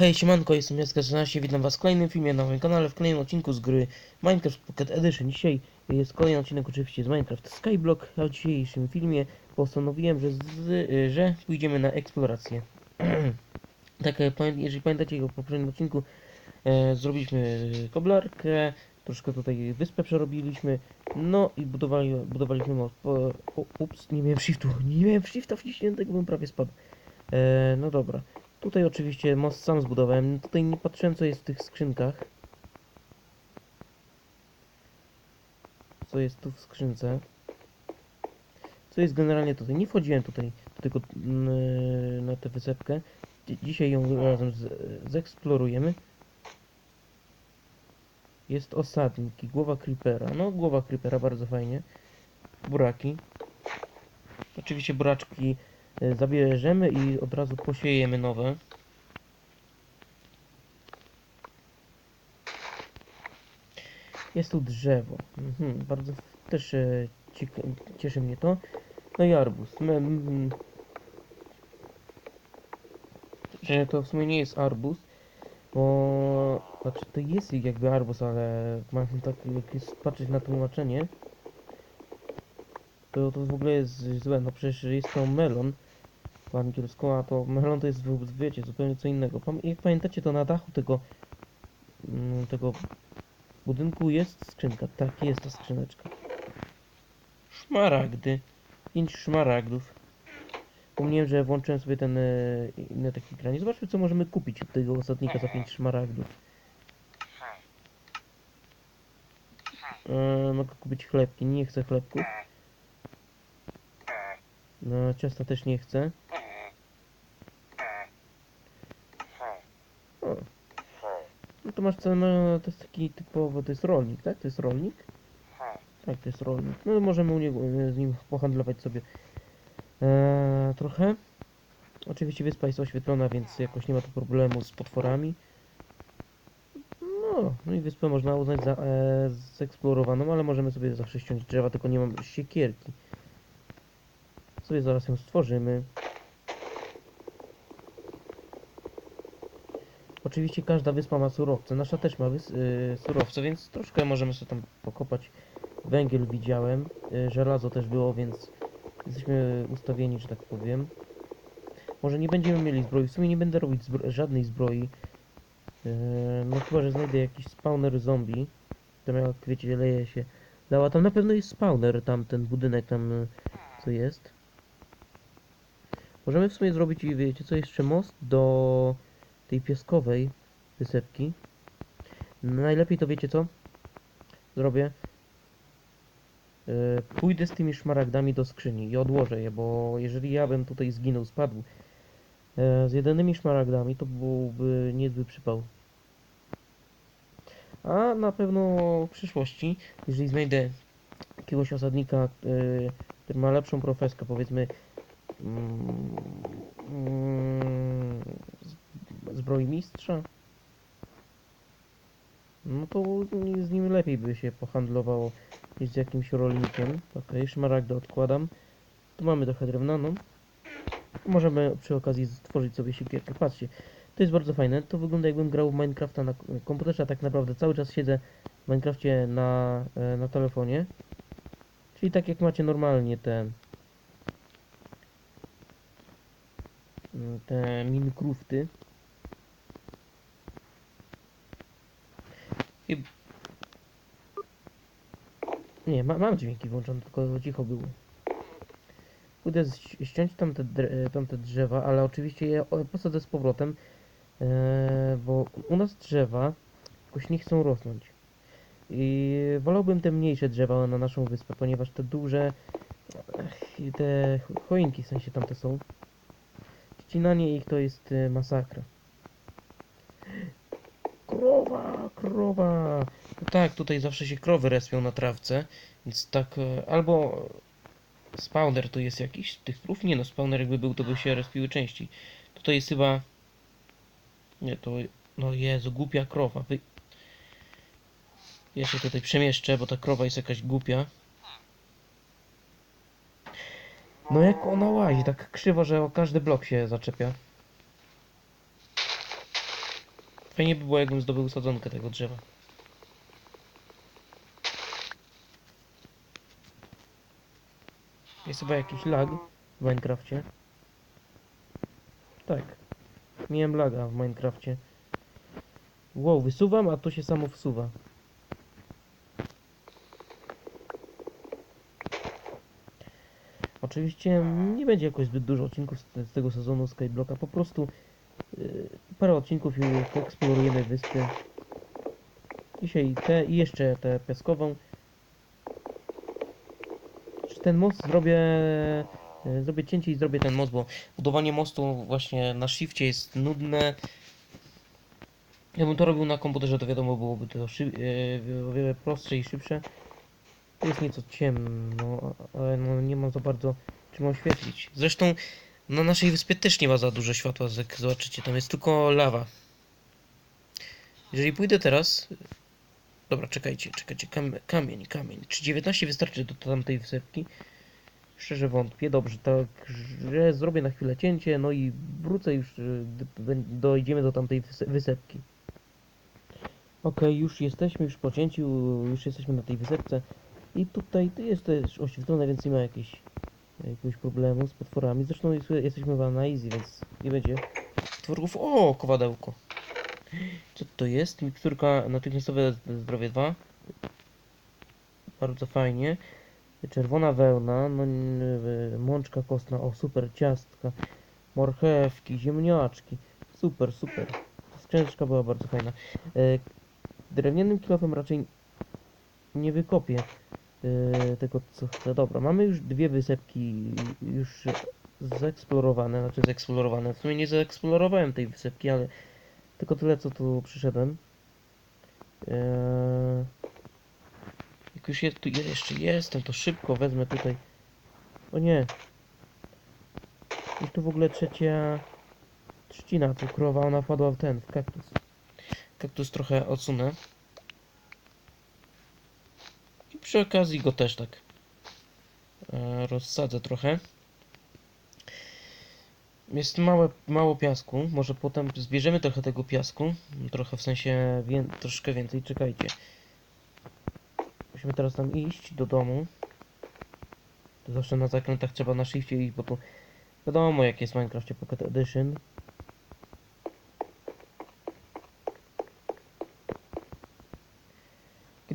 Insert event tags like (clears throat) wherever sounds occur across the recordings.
Hej, siemanko, jestem Jacka13, witam was w kolejnym filmie na moim kanale, w kolejnym odcinku z gry Minecraft Pocket Edition. Dzisiaj jest kolejny odcinek oczywiście z Minecraft Skyblock, a w dzisiejszym filmie postanowiłem, że, z, że pójdziemy na eksplorację. (clears throat) tak, e, jeżeli pamiętacie, w poprzednim odcinku e, zrobiliśmy koblarkę, troszkę tutaj wyspę przerobiliśmy, no i budowali, budowaliśmy most. O, o, ups, nie miałem shiftu, (laughs) nie miałem shifta wciśniętego, bym prawie spadł. E, no dobra. Tutaj oczywiście most sam zbudowałem. Tutaj nie patrzyłem co jest w tych skrzynkach. Co jest tu w skrzynce. Co jest generalnie tutaj. Nie wchodziłem tutaj do tego, mm, na tę wysepkę. Dzi- Dzisiaj ją razem z, zeksplorujemy. Jest osadnik i głowa creepera. No głowa creepera bardzo fajnie. Buraki. Oczywiście buraczki zabierzemy i od razu posiejemy nowe. Jest tu drzewo. Mhm, bardzo też e, cieszy mnie to. No i arbuz. Że to w sumie nie jest arbuz, bo znaczy to jest jakby arbuz, ale mam tak jak patrzeć na tłumaczenie, to to w ogóle jest złe. No przecież jest to melon po angielsku, a to melon to jest, wiecie, zupełnie co innego. Jak pamiętacie, to na dachu tego, mm, tego budynku jest skrzynka. Tak, jest ta skrzyneczka. Szmaragdy. Pięć szmaragdów. Pomniałem, że włączyłem sobie ten e, inny taki ekranie. Zobaczmy, co możemy kupić od tego osadnika za pięć szmaragdów. E, mogę kupić chlebki. Nie chcę chlebków. No, ciasta też nie chcę. O. No to masz cenę, to jest taki typowo, to jest rolnik, tak? To jest rolnik? Tak, to jest rolnik. No możemy u niego, z nim pohandlować sobie e, trochę. Oczywiście wyspa jest oświetlona, więc jakoś nie ma tu problemu z potworami. No, no i wyspę można uznać za e, zeksplorowaną, ale możemy sobie zawsze ściąć drzewa, tylko nie mam siekierki. Sobie zaraz ją stworzymy. Oczywiście każda wyspa ma surowce. Nasza też ma wys- y, surowce, więc troszkę możemy sobie tam pokopać. Węgiel widziałem, y, żelazo też było, więc jesteśmy ustawieni, że tak powiem. Może nie będziemy mieli zbroi. W sumie nie będę robić zbro żadnej zbroi. Yy, no chyba, że znajdę jakiś spawner zombie. Tam jak wiecie, leje się lała. Tam na pewno jest spawner, tam ten budynek tam y, co jest. Możemy w sumie zrobić, wiecie co, jeszcze most do tej piaskowej wysepki. Najlepiej to wiecie co? Zrobię. E, Pójdę z tymi szmaragdami do skrzyni i odłożę je, bo jeżeli ja bym tutaj zginął, spadł e, z jedynymi szmaragdami, to byłby niezły przypał. A na pewno w przyszłości, jeżeli znajdę jakiegoś osadnika, e, który ma lepszą profeskę, powiedzmy mm, mm, zbrojmistrza, no to z nim lepiej by się pohandlowało niż z jakimś rolnikiem. Okej, szmaragdę odkładam. Tu mamy trochę drewnaną. Możemy przy okazji stworzyć sobie siekierkę. Patrzcie, to jest bardzo fajne. To wygląda jakbym grał w Minecrafta na komputerze, a tak naprawdę cały czas siedzę w Minecrafcie na, e, na telefonie. Czyli tak jak macie normalnie te te Minecrafty. I... Nie, ma, mam dźwięki włączone, tylko cicho było. Pójdę ściąć tamte, dre- tamte drzewa, ale oczywiście je posadzę z powrotem, e, bo u nas drzewa jakoś nie chcą rosnąć. I wolałbym te mniejsze drzewa na naszą wyspę, ponieważ te duże, te cho- choinki w sensie tamte są. Ścinanie ich to jest e, masakra. Krowa, krowa. Tak, tutaj zawsze się krowy respią na trawce, więc tak, e, albo spawner tu jest jakiś tych krów? Nie no, spawner jakby był, to by się respiły częściej. Tutaj jest chyba... Nie, to... No Jezu, głupia krowa. Wy... Ja się tutaj przemieszczę, bo ta krowa jest jakaś głupia. No jak ona łazi, tak krzywo, że o każdy blok się zaczepia. Fajnie by było, jakbym zdobył sadzonkę tego drzewa. Jest chyba jakiś lag w Minecrafcie. Tak. Miałem laga w Minecrafcie. Wow, wysuwam, a to się samo wsuwa. Oczywiście nie będzie jakoś zbyt dużo odcinków z, tego sezonu Skyblocka. Po prostu parę odcinków i eksplorujemy wyspy. Dzisiaj te i jeszcze tę piaskową. Ten most zrobię. yy, Zrobię cięcie i zrobię ten most, bo budowanie mostu właśnie na shifcie jest nudne. Jakbym to robił na komputerze, to wiadomo byłoby to o wiele prostsze i szybsze. Jest nieco ciemno, ale no nie mam za bardzo czym oświetlić. Zresztą na naszej wyspie też nie ma za dużo światła, jak zobaczycie, tam jest tylko lawa. Jeżeli pójdę teraz... Dobra, czekajcie, czekajcie, Kam kamień, kamień. Czy 19 wystarczy do tamtej wysepki? Szczerze wątpię. Dobrze, tak, że zrobię na chwilę cięcie, no i wrócę już, y, dojdziemy do tamtej wyse- wysepki. Okej, już jesteśmy, już po cięciu, już jesteśmy na tej wysepce. I tutaj to jest też oświetlone, więc nie ma jakiejś, jakiegoś problemu z potworami. Zresztą jest, jesteśmy chyba na easy, więc nie będzie potworów. O, kowadełko. Co to jest? Miksturka natychmiastowe zdrowie 2. Bardzo fajnie. Czerwona wełna, no, mączka kostna, o super, ciastka, marchewki, ziemniaczki. Super, super. Skrzyneczka była bardzo fajna. E, drewnianym kilofem raczej nie wykopię tego co chcę. Dobra, mamy już dwie wysepki już zeksplorowane, znaczy zeksplorowane. W sumie nie zeksplorowałem tej wysepki, ale tylko tyle co tu przyszedłem. Eee, jak już jest, tu jeszcze jestem, to szybko wezmę tutaj. O nie. Już tu w ogóle trzecia trzcina cukrowa, ona wpadła w ten, w kaktus. Kaktus trochę odsunę. Przy okazji go też tak e, rozsadzę trochę. Jest małe, mało piasku. Może potem zbierzemy trochę tego piasku. Trochę w sensie wię, troszkę więcej. Czekajcie. Musimy teraz tam iść do domu. To zawsze na zakrętach trzeba na shifcie iść, bo to wiadomo jak jest w Minecrafcie Pocket Edition.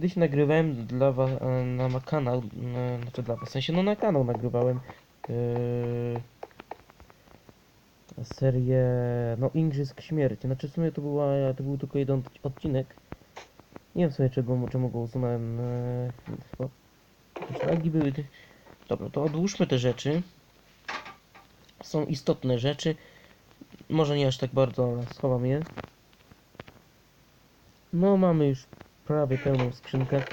Kiedyś nagrywałem dla was na ma- kanał, e, znaczy dla was, w sensie no na kanał nagrywałem yy, serię, no Igrzysk Śmierci. Znaczy w sumie to, była, to był tylko jeden odcinek. Nie wiem sobie czego, czemu go usunąłem. E, chyba jakieś lagi były. Dobra, to odłóżmy te rzeczy. Są istotne rzeczy. Może nie aż tak bardzo, ale schowam je. No mamy już prawie pełną skrzynkę.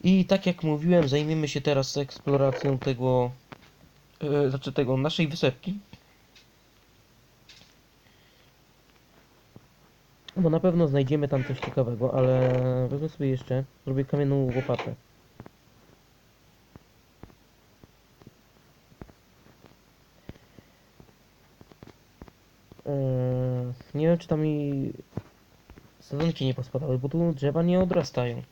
I tak jak mówiłem, zajmiemy się teraz eksploracją tego, e, znaczy tego naszej wysepki. Bo na pewno znajdziemy tam coś ciekawego, ale wezmę sobie jeszcze, zrobię kamienną łopatę. Eee, nie wiem, czy tam mi sadzonki nie pospadały, bo tu drzewa nie odrastają.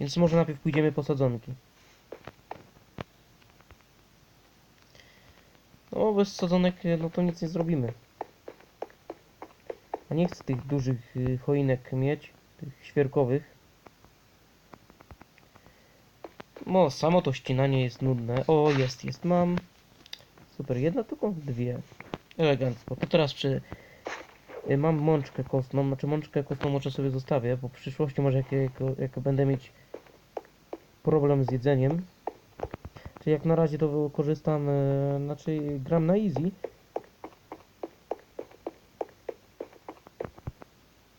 Więc może najpierw pójdziemy po sadzonki. No, bez sadzonek, no to nic nie zrobimy. A nie chcę tych dużych y, choinek mieć, tych świerkowych. No, samo to ścinanie jest nudne. O, jest, jest, mam. Super, jedna tylko? Dwie. Elegancko. To teraz przy... y, Mam mączkę kostną, znaczy mączkę kostną może sobie zostawię, bo w przyszłości może jak, jak, jak będę mieć problem z jedzeniem. Czyli jak na razie to korzystam, e, znaczy gram na easy.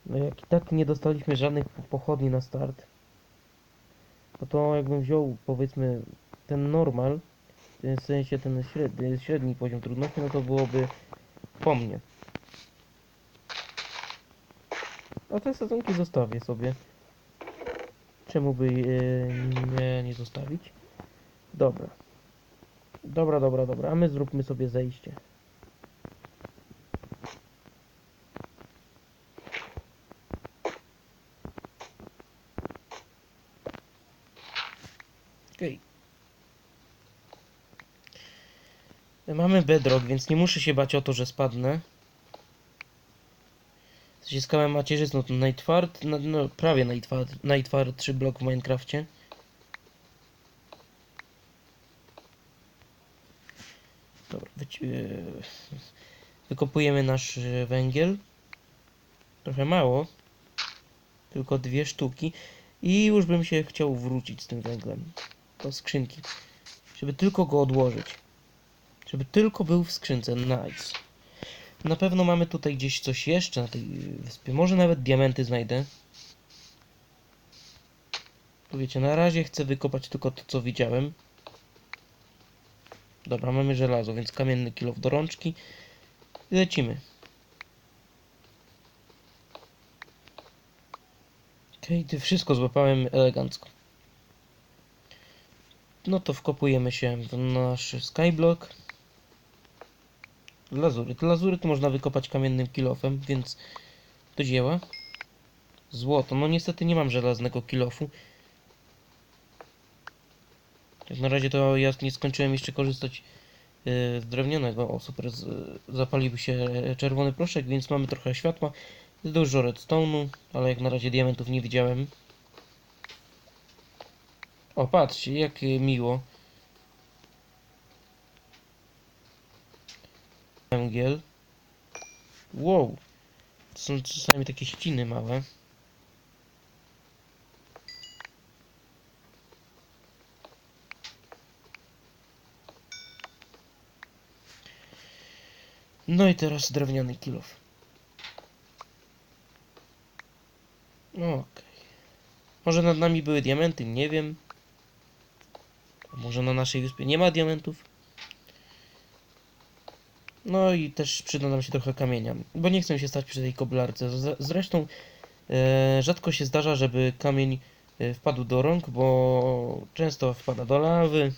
No jak i tak nie dostaliśmy żadnych po- pochodni na start, no to jakbym wziął powiedzmy ten normal, w sensie ten średni, średni poziom trudności, no to byłoby po mnie. A te sadzonki zostawię sobie. Czemu by e, nie, nie zostawić? Dobra. Dobra, dobra, dobra. A my zróbmy sobie zejście. Okej. Okay. Mamy bedrock, więc nie muszę się bać o to, że spadnę. Jesteście skałę macierzystą, to najtward, no, no prawie najtward, najtwardszy blok w Minecrafcie. Dobra, yy, wykopujemy nasz yy, węgiel. Trochę mało. Tylko dwie sztuki. I już bym się chciał wrócić z tym węglem do skrzynki. Żeby tylko go odłożyć. Żeby tylko był w skrzynce. Nice. Na pewno mamy tutaj gdzieś coś jeszcze na tej wyspie. Może nawet diamenty znajdę. Bo wiecie, na razie chcę wykopać tylko to, co widziałem. Dobra, mamy żelazo, więc kamienny kilof do rączki. I lecimy. Okej, okay, wszystko złapałem elegancko. No to wkopujemy się w nasz skyblock. Lazuryt. Lazuryt można wykopać kamiennym kilofem, więc do dzieła. Złoto. No niestety nie mam żelaznego kilofu. Na razie to ja nie skończyłem jeszcze korzystać yy, z drewnianego. O super, z, zapalił się czerwony proszek, więc mamy trochę światła. Dużo redstone'u, ale jak na razie diamentów nie widziałem. O, patrzcie, jak miło. Węgiel. Wow. To są czasami takie ściny małe. No i teraz drewniany kilof. Okej. Może nad nami były diamenty, nie wiem. A może na naszej wyspie nie ma diamentów? No i też przyda nam się trochę kamienia, bo nie chcę się stać przy tej koblarce. Zresztą e, rzadko się zdarza, żeby kamień e, wpadł do rąk, bo często wpada do lawy.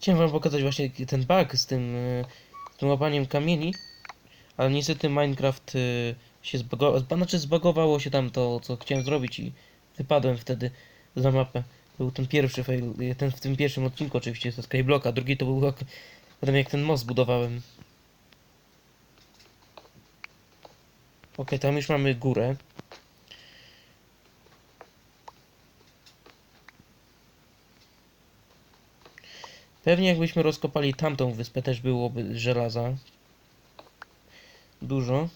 Chciałem wam pokazać właśnie ten bug z tym, e, z tym łapaniem kamieni, ale niestety Minecraft e, się zbagowało, znaczy zbagowało się tam to, co chciałem zrobić i wypadłem wtedy za mapę. Był ten pierwszy fail, ten w tym pierwszym odcinku oczywiście ze Skyblocka, drugi to był jak, potem jak ten most budowałem. Ok, tam już mamy górę. Pewnie jakbyśmy rozkopali tamtą wyspę też byłoby żelaza. Dużo.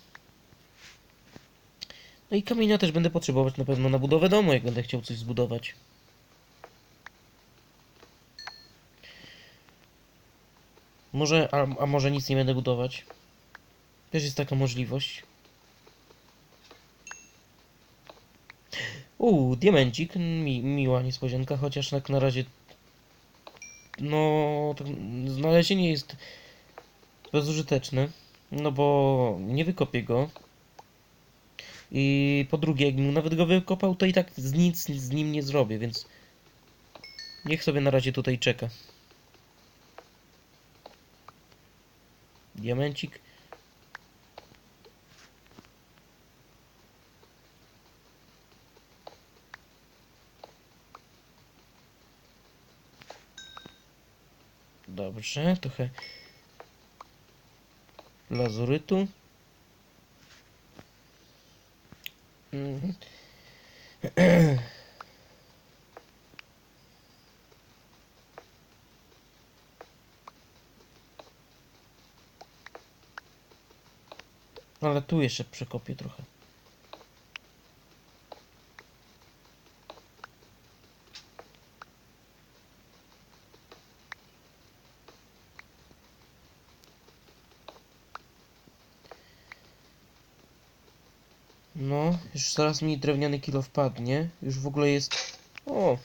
No i kamienia też będę potrzebować na pewno na budowę domu, jak będę chciał coś zbudować. Może, a, a może nic nie będę budować. Też jest taka możliwość. Uuu, diamencik. Mi, miła niespodzianka, chociaż jak na razie... No, tak, znalezienie jest bezużyteczne. No bo nie wykopię go. I po drugie, jakbym nawet go wykopał, to i tak z nic z nim nie zrobię, więc... Niech sobie na razie tutaj czeka. Diamencik. Dobrze, trochę lazurytu. Mhm. Ale tu jeszcze przekopię trochę. No, już zaraz mi drewniany kilo wpadnie. Już w ogóle jest... O!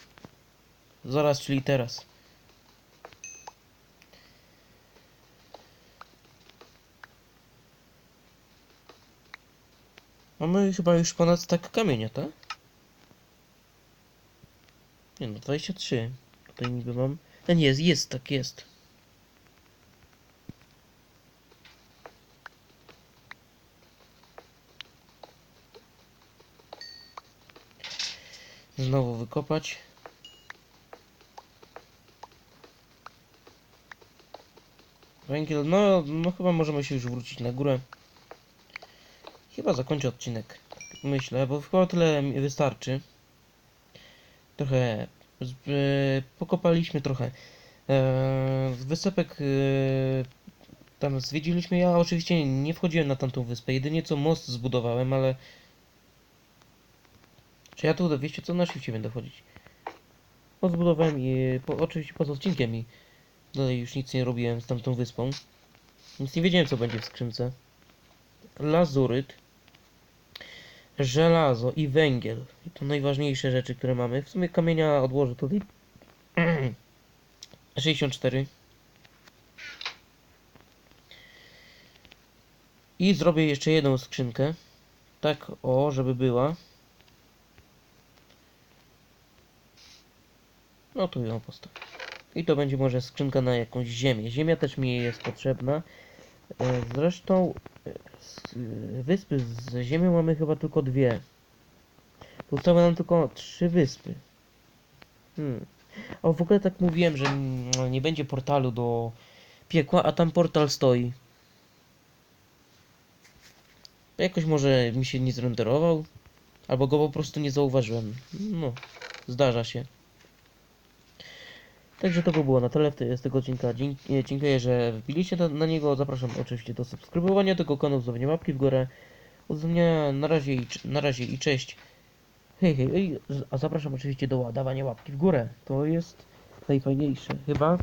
Zaraz, czyli teraz. Mamy chyba już ponad tak kamienia, tak? Nie no, 23. Tutaj niby mam... Nie, jest, jest, tak jest. znowu wykopać. Węgiel, no, no chyba możemy się już wrócić na górę. Chyba zakończę odcinek. Myślę, bo chyba tyle mi wystarczy. Trochę e, pokopaliśmy trochę. E, wysepek e, tam zwiedziliśmy. Ja oczywiście nie wchodziłem na tamtą wyspę. Jedynie co most zbudowałem, ale. Czy ja tu, wiecie co, na szybciej będę chodzić. Most zbudowałem i po, oczywiście poza odcinkiem i dalej już nic nie robiłem z tamtą wyspą. Więc nie wiedziałem co będzie w skrzynce. Lazuryt, żelazo i węgiel. I to najważniejsze rzeczy, które mamy. W sumie kamienia odłożę tutaj. (clears throat) 64. I zrobię jeszcze jedną skrzynkę. Tak, o, żeby była. No tu ją postawię. I to będzie może skrzynka na jakąś ziemię. Ziemia też mi jest potrzebna. E, Zresztą e, e, wyspy z ziemią mamy chyba tylko dwie. Zostały nam tylko trzy wyspy. Hmm. O, w ogóle tak mówiłem, że nie będzie portalu do piekła, a tam portal stoi. Jakoś może mi się nie zrenderował, albo go po prostu nie zauważyłem. No, zdarza się. Także to by było na tyle z tego odcinka. Dzięki, dziękuję, że wbiliście na, niego. Zapraszam oczywiście do subskrybowania tego kanału, zostawienia łapki w górę. Uznania na razie i, na razie i cześć. Hej, hej, a zapraszam oczywiście do dawania łapki w górę. To jest najfajniejsze. Chyba,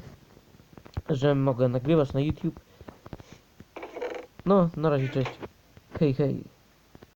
że mogę nagrywać na YouTube. No, na razie cześć. Hej, hej.